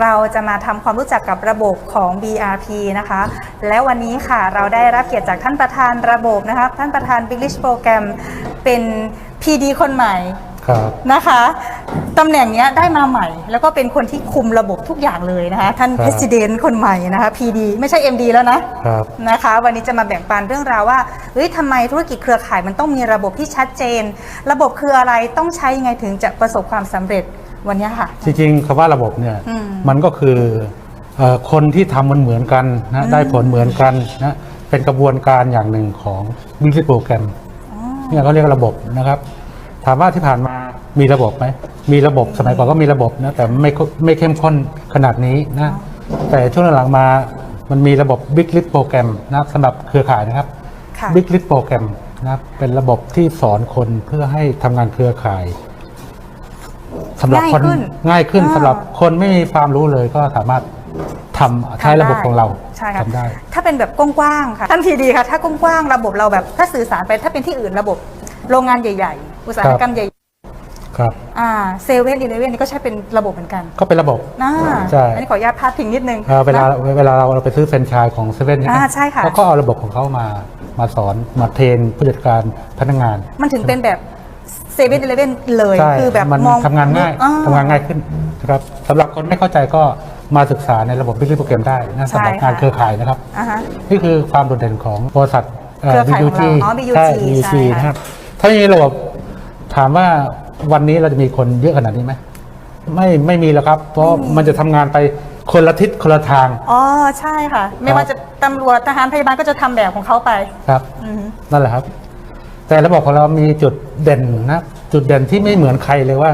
เราจะมาทำความรู้จักกับระบบของ BRP นะคะ และวันนี้ค่ะเราได้รับเกียรติจากท่านประธานระบบนะคะท่านประธาน Big Rich Program เป็น PD คนใหม่ครับนะคะตำแหน่งเนี้ยได้มาใหม่ แล้วก็เป็นคนที่คุมระบบทุกอย่างเลยนะคะท่านครับ President คนใหม่นะคะ PD ไม่ใช่ MD แล้วนะ ครับ นะคะวันนี้จะมาแบ่งปันเรื่องราวว่าเฮ้ยทำไมธุรกิจเครือข่ายมันต้องมีระบบที่ชัดเจน ระบบคืออะไรต้องใช้ยังไงถึงจะประสบความสำเร็จ วันเนี้ยค่ะ จริงๆคำว่าระบบเนี่ยอืมมันก็คือเอ่อคนที่ทำมันเหมือนกันนะได้ผลเหมือนกันนะเป็นกระบวนการอย่างหนึ่งของบิสโปรแกรมเนี่ยเขาเรียกว่าระบบนะครับ ถามว่าที่ผ่านมามีระบบไหมมีระบบสมัยก่อนก็มีระบบนะแต่ไม่ไม่เข้มข้นขนาดนี้นะแต่ช่วงหลังๆมามันมีระบบ Big List โปรแกรมนะสำหรับเครือข่ายนะครับค่ะ Big List โปรแกรมนะครับเป็นระบบที่สอนคนเพื่อให้ทำงานเครือข่าย สำหรับคนง่ายขึ้นง่ายขึ้นอ่าสำหรับคนไม่มีความรู้เลยก็สามารถทำใช้ระบบของเราใช่ค่ะทำได้ ถ้าเป็นแบบกว้างๆค่ะท่านพีดีค่ะ ถ้ากว้างๆระบบเราแบบ ถ้าสื่อสารไปถ้าเป็นที่อื่นระบบโรงงานใหญ่ ๆ อุตสาหกรรมใหญ่ครับๆอ่าเซเว่นอีเลเว่นนี่ก็ใช้เป็นระบบเหมือนกัน ก็เป็นระบบน่าใช่อันนี้ขออนุญาตพาดพิงนิดนึงเอ่อเวลานะเวลาเราเราไปซื้อแฟรนไชส์ของเซเว่นใช่ไหมอ่าใช่ค่ะเขาก็เอาระบบของเขามามาสอนมาเทรนผู้จัดการพนักงาน มันถึงเป็นแบบเซเว่นอีเลเว่นเลยใช่คือแบบมันมองทำงานง่ายอ่ ทำงานง่ายขึ้นนะครับสำหรับคนไม่เข้าใจก็มาศึกษาในระบบ Business Program ได้นะใช่สำหรับงานค่ะเครือข่ายนะครับ อ่าฮะ นี่คือความโดดเด่นของบริษัทเครือข่ายของเราอ๋อ BUG ใช่ใช่ BUG ค่ะ นะครับ ถ้ามีระบบถามว่าวันนี้เราจะมีคนเยอะขนาดนี้ไหมไม่ไม่มีแล้วครับ เพราะมันจะทำงานไปคนละทิศคนละทาง อ๋อใช่ค่ะ ไม่ครับว่าจะตำรวจทหารพยาบาลก็จะทำแบบของเขาไปครับ อือฮึนั่นแหละครับ แต่ระบบของเรามีจุดเด่นนะจุดเด่นที่ไม่เหมือนใครเลยว่า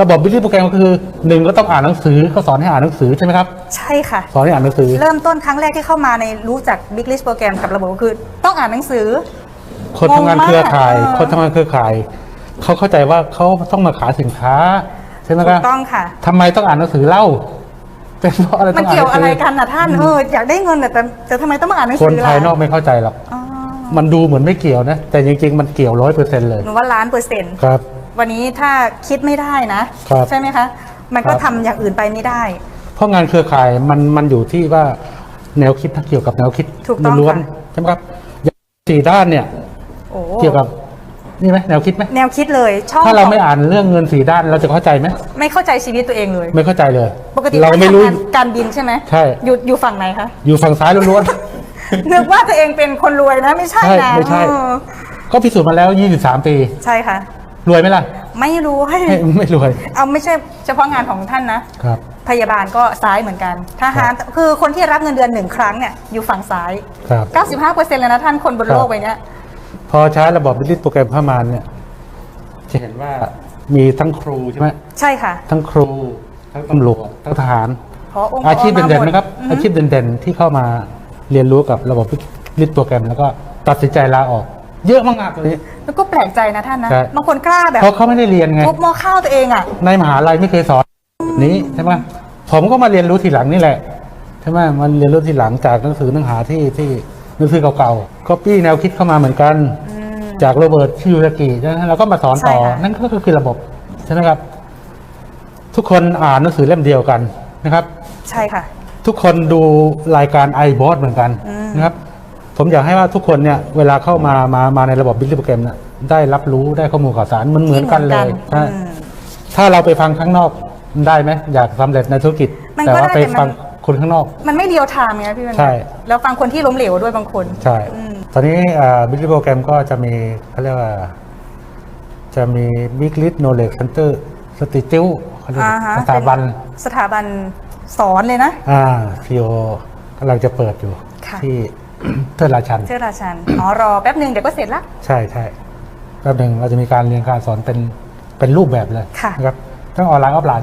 ระบบบิลลี่โปรแกรมก็คือหนึ่งก็ต้องอ่านหนังสือเขาสอนให้อ่านหนังสือใช่ไหมครับ ใช่ค่ะ สอนให้อ่านหนังสือ เริ่มต้นครั้งแรกที่เข้ามาในรู้จัก Big List โปรแกรมกับระบบก็คือ ต้องอ่านหนังสือ คนทำงานเครือข่ายงงมากคนทำงานเครือข่ายเขาเข้าใจว่าเขาต้องมาขายสินค้าใช่ไหมถูครักบต้องค่ะทำไมต้องอ่านหนังสือเล่าเป็นเพราะอะไรมัต้นองอ่านเกี่ยวหอะไรงสืกันนะท่านเอออยากได้เงินแต่แต่แต่ทำไมต้องมาอ่านหนังคสืนอภายนล่ะอกไม่เข้าใจหรอกอ๋อ มันดูเหมือนไม่เกี่ยวนะ แต่จริงๆ มันเกี่ยวร้อยเปอร์เซ็นต์เลยหนูว่าล้านเปอร์เซ็นต์ครับ วันนี้ถ้าคิดไม่ได้นะ ครับใช่ไหมคะ มันก็ครับ ทำอย่างอื่นไปไม่ได้ เพราะงานเครือข่ายมันมันอยู่ที่ว่าแนวคิดเกี่ยวกับแนวคิดถูกต้องล้วนค่ะ ๆใช่ไหมครับอย่างสี่ด้านเนี่ยโอ้เกี่ยวกับนี่ไหมแนวคิดไหมแนวคิดเลยชอบถ้าเราไม่อ่านเรื่องเงินสี่ด้านเราจะเข้าใจไหมไม่เข้าใจชีวิตตัวเองเลย ไม่เข้าใจเลย ปกติเราไม่รู้ ทำงนการบินใช่ไหมใช่ อยู่อยู่ฝั่งไหนคะ อยู่ฝั่งซ้ายล้วน นึกว่าตัวเองเป็นคนรวยนะไม่ใช่ใช่นะไม่ใช่ เออๆก็พิสูจน์มาแล้ว 23 ปี ใช่ค่ะ รวยไหมล่ะ ไม่รู้ให้ไม่ไม่รวยเอาไม่ใช่เฉพาะงานของท่านนะ ครับ พยาบาลก็ซ้ายเหมือนกันทหารคือคนที่รับเงินเดือนหนึ่งครั้งเนี่ยอยู่ฝั่งซ้าย ครับ 95%เลยนะท่านคนบนโลกใบเนี้ย พอใช้ระบบบิลลิสโปรแกรมเข้ามาเนี่ย จะเห็นว่ามีทั้งครูใช่ไหมใช่ค่ะทั้งครู ทั้งตำรวจทั้งทหาร พอองค์อาชีพกรเด่นมาหมๆนะครับอืมอาชีพเด่นๆที่เข้ามา เรียนรู้กับระบบลิสโปรแกรม แล้วก็ตัดสินใจลาออก เยอะมากๆตัวนี้ แล้วก็แปลกใจนะท่านนะ ใช่ บางคนกล้าแบบเพราะเขาไม่ได้เรียนไงทุบหม้อข้าวตัวเองอะ ในมหาลัยไม่เคยสอนแบบนี้ใช่ไหมผมก็มาเรียนรู้ทีหลังนี่แหละใช่ไหมมันเรียนรู้ทีหลังจากหนังสือเนื้อหาที่ที่หนังสือเก่าๆก็ปี้แนวคิดเข้ามาเหมือนกัน จากโรเบิร์ตชิวสกิใช่ไหมเราก็มาสอนต่อ ใช่ค่ะ นั่นก็คือระบบใช่ไหมครับ ทุกคนอ่านหนังสือเล่มเดียวกันนะครับ ใช่ค่ะ ทุกคนดูรายการ i b o s เหมือนกันนะครับ ผมอยากให้ว่าทุกคนเนี่ยเวลาเข้ามามามาในระบบบิลลี่โปรแกรมเนี่ยได้รับรู้ได้ข้อมูลข่าวสารมันเหมือนกันเลยที่เหมือนกันใช่อืมถ้าเราไปฟังข้างนอกได้ไหมอยากสำเร็จในธุรกิจมันก็แต่ว่าได้ไปแต่มันฟังคนข้างนอก มันไม่เดียวไทม์ไงพี่เป็นใช่แล้วฟังคนที่ล้มเหลวด้วยบางคนใช่อืมตอนนี้บิลลี่โปรแกรมก็จะมีเขาเรียกว่าจะมี Big List Knowledge Center สติติวเขาเรียกอ่าฮะสถาบันเป็นสถาบัน สอนเลยนะ อ่าพีโอกำลังจะเปิดอยู่ ค่ะ ที่เทิดราชัน เชื่อราชันอ๋อรอแป๊บหนึ่งเดี๋ยวก็เสร็จละ ใช่ใช่แป๊บหนึ่งเราจะมีการเรียนการสอนเป็นเป็นรูปแบบเลยค่ะ นะครับทั้งออนไลน์ออฟไลน์